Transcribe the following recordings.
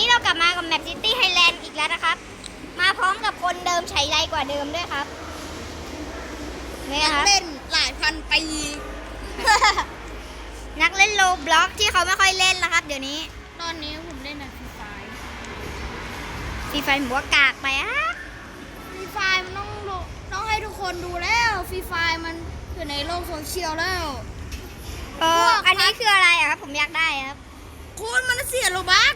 นี้เรากลับมากับแมปซิตี้ไฮแลนด์อีกแล้วนะครับ มาพร้อมกับคนเดิมใช้ไรกว่าเดิมด้วยครับนี่ครับ เล่นหลายพันปีนักเล่นโลบล็อกที่เขาไม่ค่อยเล่นแล้วครับ เดี๋ยวนี้ ตอนนี้ผมเล่นในฟรีไฟฟรีไฟหัวกากไปอะฟรีไฟมันต้องโลต้องให้ทุกคนดูแล้วฟรีไฟมันอยู่ในโลกโซเชียลแล้วเอออันนี้คืออะไรอะครับ ผมอยากได้ครับคุณมันเสียโลบัก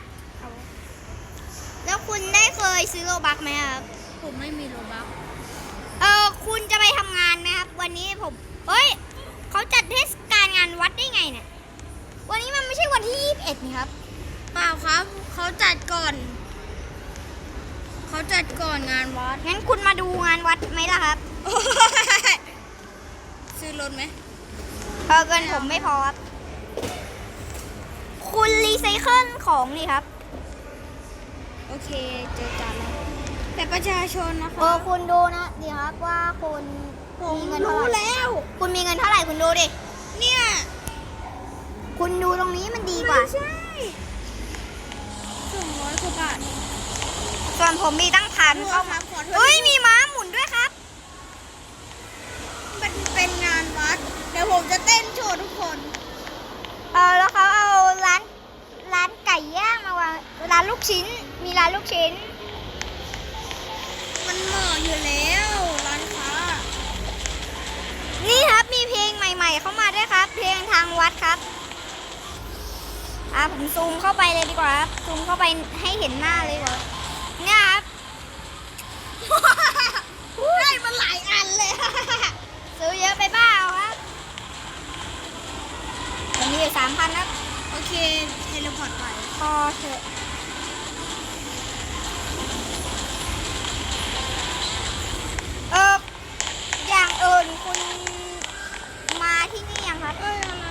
แล้วคุณได้เคยซื้อโลบักไหมครับ ผมไม่มีโลบักเออคุณจะไปทำงานไหมครับ วันนี้ผมเฮ้ยเขาจัดเทศกาลงานวัดได้ไงเนี่ยวันนี้มันไม่ใช่วันที่ 21 นี่ครับ เปล่าครับ เขาจัดก่อน เขาจัดก่อนงานวัด งั้นคุณมาดูงานวัดไหมล่ะครับ ซื้อรถไหมเออเกินผมไม่พอครับ คุณรีไซเคิลของนี่ครับโอ เคเจอกันแล้วแต่ประชาชนนะเอคะอคุณดูนะดีครับว่าคุณผมมีเงินเท่ารู้ไหร่แล้ว คุณมีเงินเท่าไหร่คุณดูดิ เนี่ยคุณดูตรงนี้มันดีกว่า ไม่ใช่สองร้อยกว่าบาทส่วนผมมีตั้งพันขอเข้าโทมาษขอโทษเฮ้ยมีม้าหมุนด้วยครับ มันเป็นงานวัด เดี๋ยวผมจะเต้นโชว์ทุกคน เออแล้วเขาเอาร้านร้านไก่ย่างมาวางร้านลูกชิ้น มีร้านลูกชิ้น มันเหมาะอยู่แล้วร้านค้า นี่ครับมีเพลงใหม่ ๆ เข้ามาด้วยครับ เพลงทางวัดครับ อ่าผมซูมเข้าไปเลยดีกว่าครับ ซูมเข้าไปให้เห็นหน้าเลยดีกว่าเนี่ยครับได้มาหลายอันเลย ซื้อเยอะไปเปล่าครับผมมีอยู่สามพันครับ โอเค เทเลพอร์ตไป พอเถอะเอออย่างอื่นคุณมาที่นี่ยังครับเอ้ยอะไร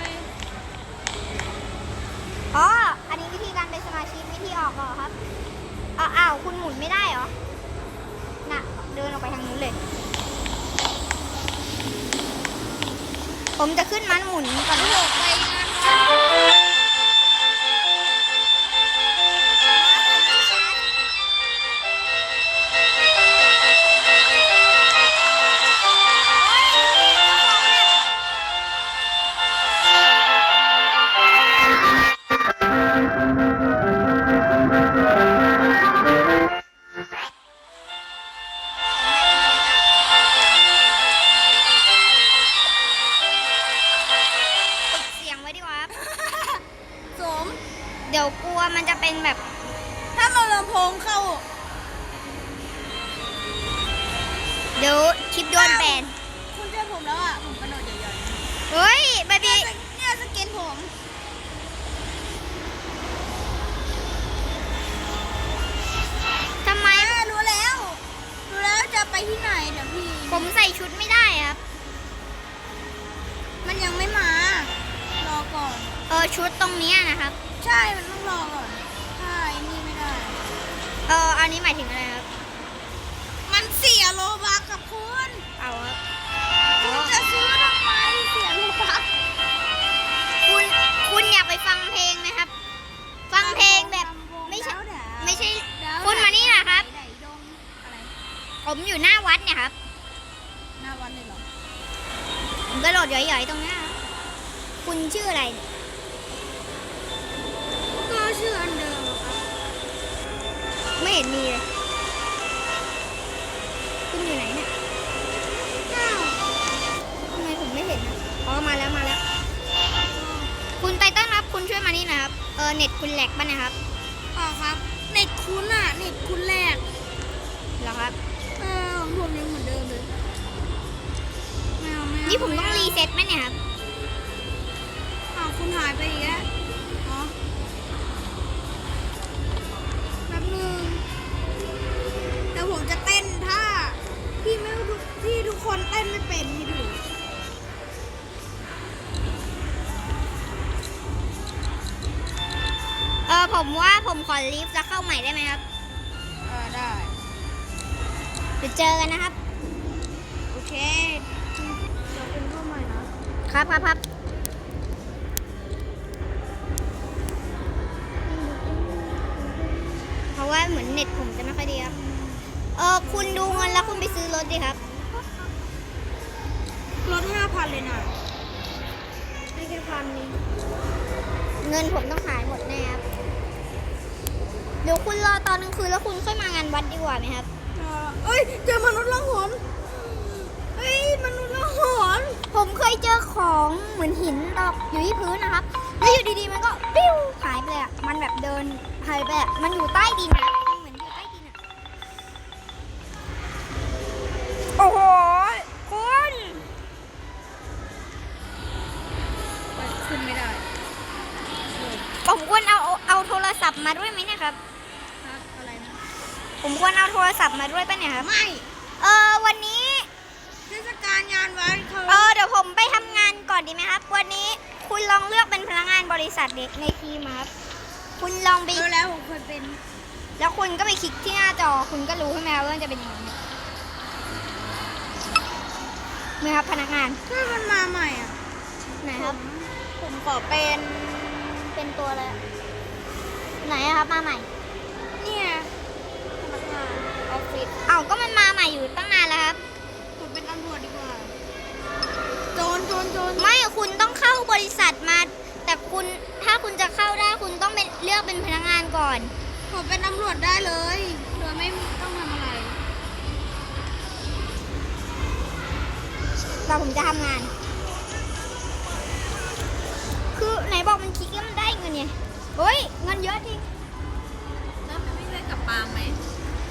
อ๋ออันนี้วิธีการเป็นสมาชิกวิธีออกเหรอครับอ้าวอ้าวคุณหมุนไม่ได้เหรอน่ะเดินออกไปทางนู้นเลย ผมจะขึ้นมันหมุนก่อนโอ้นะ ชุดไม่ได้ครับ มันยังไม่มา รอก่อน เออชุดตรงเนี้ยนะครับ ใช่ มันต้องรอก่อนใช่นี่ไม่ได้ เอออันนี้หมายถึงอะไรครับ มันเสียโลบักกับคุณเอาครับคุณจะซื้อทำไมเสียโลบักคุณคุณอยากไปฟังเพลงไหมครับ ฟังเพลงแบบไม่ใช่ไม่ใช่ คุณมานี่นะครับไหดงอะไรผมอยู่หน้าวัดเนี่ยครับหน้า วันเลยเหรอผมก็โหลดหย่อยๆตรงเนี้ยครับคุณชื่ออะไรเนี่ยก็ชื่ออันเดิมอะครับไม่เห็นมีเลย คุณอยู่ไหนเนี่ยอ้าวทำไมผมไม่เห็นนะอ๋อ มาแล้วมาแล้ว คุณไตเติ้ลครับ คุณช่วยมานี่หนะครับ เออ เน็ตคุณแหลกป่ะเนะครับอ๋อครับ เน็ตคุณอะเน็ตคุณแรกเหรอครับ เออของผมยังเหมือนเดิมเลย นี่ผมต้องรีเซ็ตไหมเนี่ยครับอ้าวคุณหายไปอีกแล้วอ๋อแป๊บนึงเดี๋ยวผมจะเต้นท่าที่ไม่ทุกที่ทุกคนเต้นไม่เป็นให้ดูเออผมว่าผมขอลีฟแล้วเข้าใหม่ได้ไหมครับ เออได้ เดี๋ยวเจอกันนะครับ ครับครับครับราะว่าเหมือนเน็ตผมจะไม่ค่อยดีครับ เออคุณดูเงินแล้วคุณไปซื้อรถดิครับ ลดห้าพันเลยนะได้แค่พันนี้เงินผมต้องหายหมดแน่ครับ เดี๋ยวคุณรอตอนกลางคืนแล้วคุณค่อยมางานวัดดีกว่าไหมครับอ่าเอ้ยเจอมนุษย์ล่องหนเฮ้ยมนุษย์ล่อง หนผมเคยเจอของเหมือนหินตกอยู่ที่พื้นนะครับ แล้วอยู่ดีๆ มันก็ปิ้วหายไปเลยอะมันแบบเดินหายไปอะมันอยู่ใต้ดินนะมันเหมือนอยู่ใต้ดินอะโอ้โหคุณขึ้นไม่ได้ผมควรเอาเอาโทรศัพท์มาด้วยไหมเนี่ยครับครับอะไรนะ ผมควรเอาโทรศัพท์มาด้วยปะเนี่ยครับ ไม่ กงานบริษัทเด็กในทีมอะครับ คุณลองไปรู้แล้วผมเคยเป็น แล้วคุณก็ไปคลิกที่หน้าจอ คุณก็รู้ใช่ไหมว่ามันจะเป็นยังไงไหมครับพนักงานถ้ามันมาใหม่อะไหนครับ ผมขอเป็นเป็นตัวอะไรอะไหนอะครับมาใหม่ เนี่ยพนักงานออฟฟิศเอ้าก็มันมาใหม่อยู่ตั้งนานแล้วครับผมเป็นตำรวจดีกว่าโจรโจรโจรไม่คุณต้องเข้าบริษัทมา แต่คุณ ถ้าคุณจะเข้าได้คุณต้องเป็นเลือกเป็นพนักงานก่อน ผมเป็นตำรวจได้เลยโดยไม่ต้องทำอะไรเราผมจะทำงาน คือไหนบอกมันคลิกแล้วมันได้เงินไงเฮ้ยเงินเยอะจริง แล้วแม่ไม่เล่นกับปาล์มไหม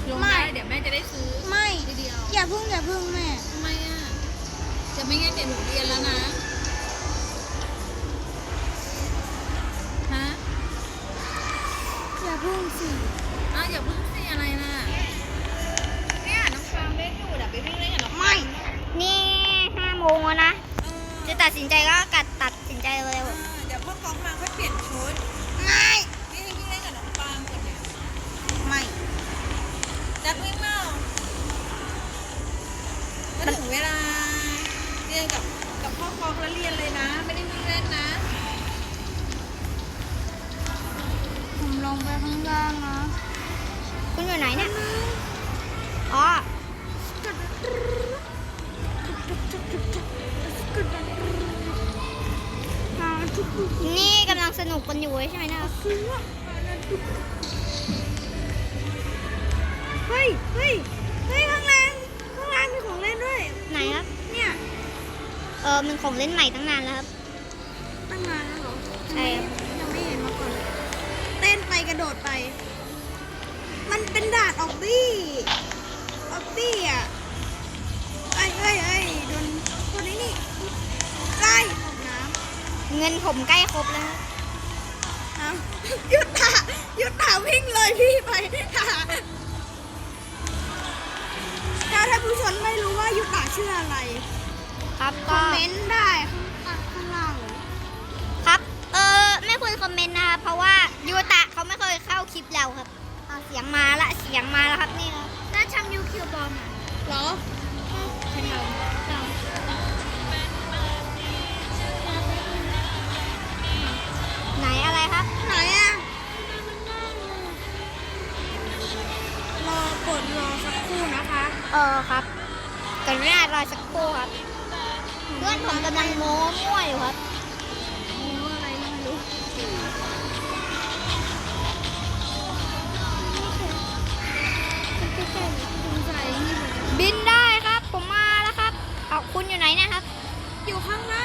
ลงไม่ได้เดี๋ยวแม่จะได้ซื้อไม่ ทีเดียวอย่าพึ่งอย่าพึ่งแม่ ทำไมอะ จะไม่งั้นเดี๋ยวหนูเรียนแล้วนะ พึ่งสิอ้าวอย่าเพิ่งสิอะไรนะเนี่ยน้องปาล์มเล่นอยู่เดี๋ยวไปวิ่งเล่นกับน้องไม่ นี่ห้าโมงแล้วนะ จะตัดสินใจก็กัดตัดสินใจเร็วเออเดี๋ยวพ่อกองมาค่อยเปลี่ยนชุดไม่นี่ให้วิ่งเล่นกับน้องปาล์มก่อนเนี่ยไม่นักวิ่งเมาก็ถึงเวลาเรียนกับกับพ่อกองแล้วเรียนเลยนะ ไม่ได้วิ่งเล่นนะ ลงไปข้างล่างนะๆคุณอยู่ไหนเนี่ย อ๋อนี่กำลังสนุกกันอยู่ใช่ไหมนะครับเฮ้ยเฮ้ยเฮ้ยข้างล่างข้างล่างมีของเล่นด้วย ไหนครับ เนี่ย เออมันของเล่นใหม่ตั้งนานแล้วครับ ตั้งนานแล้วเหรอ ใช่ครับ กระโดดไป มันเป็นด่านออบบี้ ออบบี้อะเอ้ยเอ้ยเอ้ยโดนคนนี้นี่ไล่ตกน้เงินผมใกล้ครบแล้วครับำเอาหยุดถ่าหยุดถ่าวิ่งเลยพี่ไปถ่าถ้าท่านผู้ชมไม่รู้ว่าหยุดถ่าชื่ออะไร ครับคก็อมเมนต์ได้ข้างข้างล่างเลยครับ เออไม่ควรคอมเมนต์นะครับเพราะว่ายูตะ เขาไม่เคยเข้าคลิปเราครับเอาเสียงมาละเสียงมาแล้วครับนี่ครับถ้าทำยูคิวบอมอะเหรอใช่ทำไหนอะไรครับ ไหนอะรอกดรอสักครู่นะคะ เออครับกรุณารอสักครู่ครับ เพื่อนผมกำลังโม้มั่วอยู่ครับ อยู่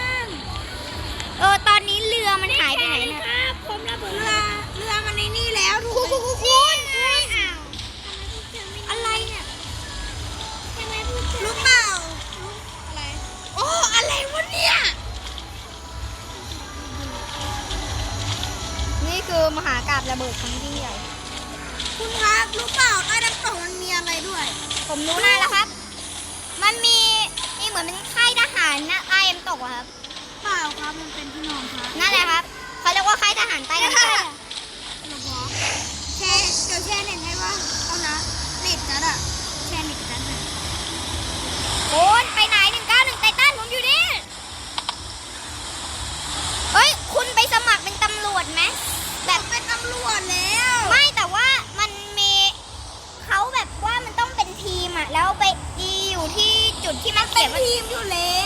ุดที่มันเก็บมันทีมอยู่แล้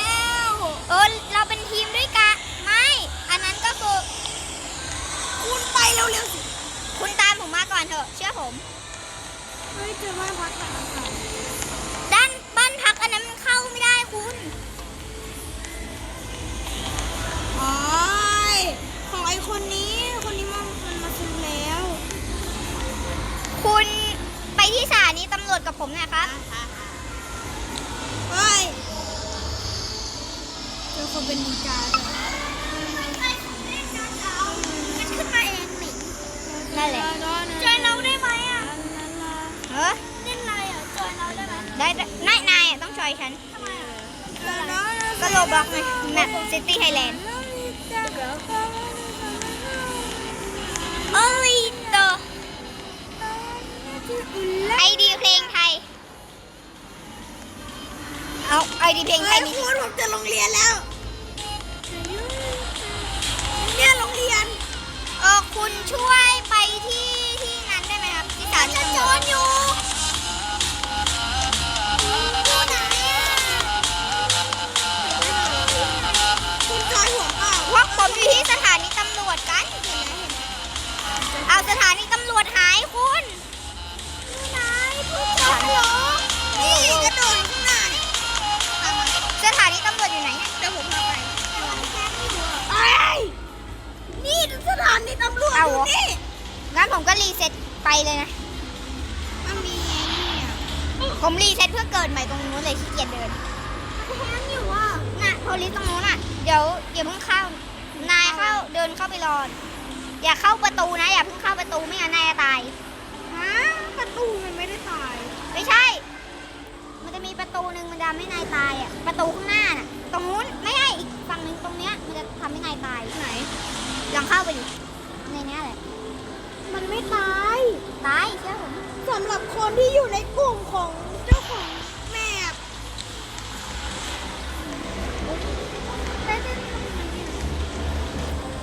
วเออเราเป็นทีมด้วยกันไม่อันนั้นก็คือคุณไปเร็วๆสิคุณตามผมมาก่อนเถอะ เชื่อผม เฮ้ยเจอมาพักก่อนนะคะ คนเป็นนินจาเลยมันขึ้นมาเองหนินั่นแหละจอยเราได้ไหมอะเฮ้ยเล่นอะไรอะจอยเราได้ไหมได้ได้นายนายอะต้องช่วยฉันทำไมอะก็โลบล็อกไงแมปซิตี้ไฮแลนด์โอ้ยโตไอดีเพลงไทย เอาไอดีเพลงไทเฮ้ยยมีครูผมเจะโรงเรียนแล้ว คุณช่วยไปที่ที่นั้นได้ไหมครับที่สถานีตำรวจอยู่คุณจอยหัวเปล่าพวกผมอยู่ที่สถานีตำรวจกัน เอาสถานีตำรวจหายคุณาอเหรยู่อนี่งั้นผมก็รีเซ็ตไปเลยนะ มันมีไงเนี่ยผมรีเซ็ตเพื่อเกิดใหม่ตรงนู้นเลยขี้เกียจเดินแฮงอยู่อะน่ะโพลิสตรงนู้นน่ะ เดี๋ยวอย่าเพิ่งเข้า นายเข้าเดินเข้าไปรอ อย่าเข้าประตูนะ อย่าเพิ่งเข้าประตูไม่งั้นนายจะตาย ฮะ ประตูมันไม่ได้ตาย ไม่ใช่ มันจะมีประตูหนึ่งมันจะทำให้นายตายอะ ประตูข้างหน้าน่ะ ตายเชื่อผม สำหรับคนที่อยู่ในกลุ่มของเจ้าของแมพ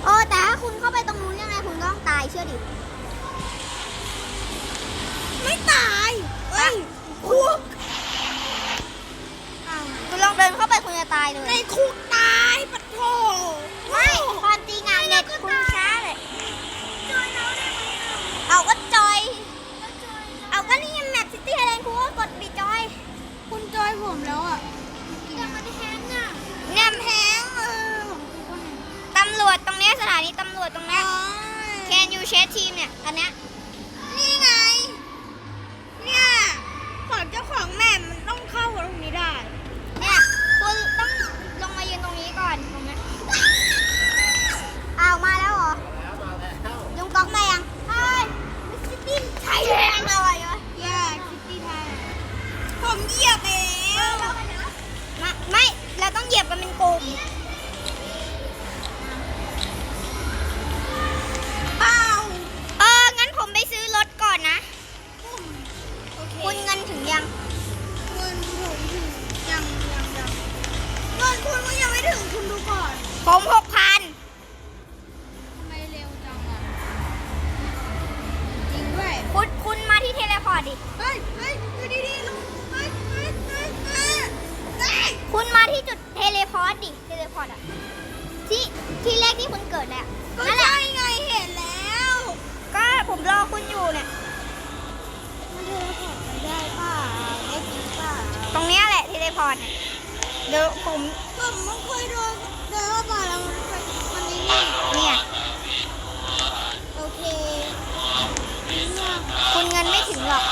โอ้แต่ถ้าคุณเข้าไปตรงนู้นยังไงคุณก็ต้องตายเชื่อดิ ไม่ตายเอ้ยคุก คุณลองเดินเข้าไปคุณจะตายเลในยคุก นี้ยสถานีตำรวจตรงเนี้ย Can you check team เนี่ย อันเนี้ยนี่ไง เนี่ยของเจ้าของแมพมันต้องเข้าตรงนี้ได้ เนี่ยคุณต้องลงมายืนตรงนี้ก่อนตรงเนี้ยอ้าวมาแล้วเหรอลุงก๊อกมายังเฮ้ยซิตี้ไทยแลนด์อะไรวะย่าคิตตี้ไทยผมเหยียบเอง มา ไม่ เราต้องเหยียบกันเป็นกลุ่ม คุณมาที่จุดเทเลพอร์ตดิ เทเลพอร์ตอะที่ที่แรกที่คุณเกิดแหละก็ใช่ไงเห็นแล้ว ก็ผมรอคุณอยู่เนี่ยตรงเนี้ยแหละเทเลพอร์ตเนี่ยเดี๋ยวผมผมไม่เคยโดนเดนระเบาดแล้วมันมันนี่เนี่ย โอเคคุณเงินไม่ถึงหรอก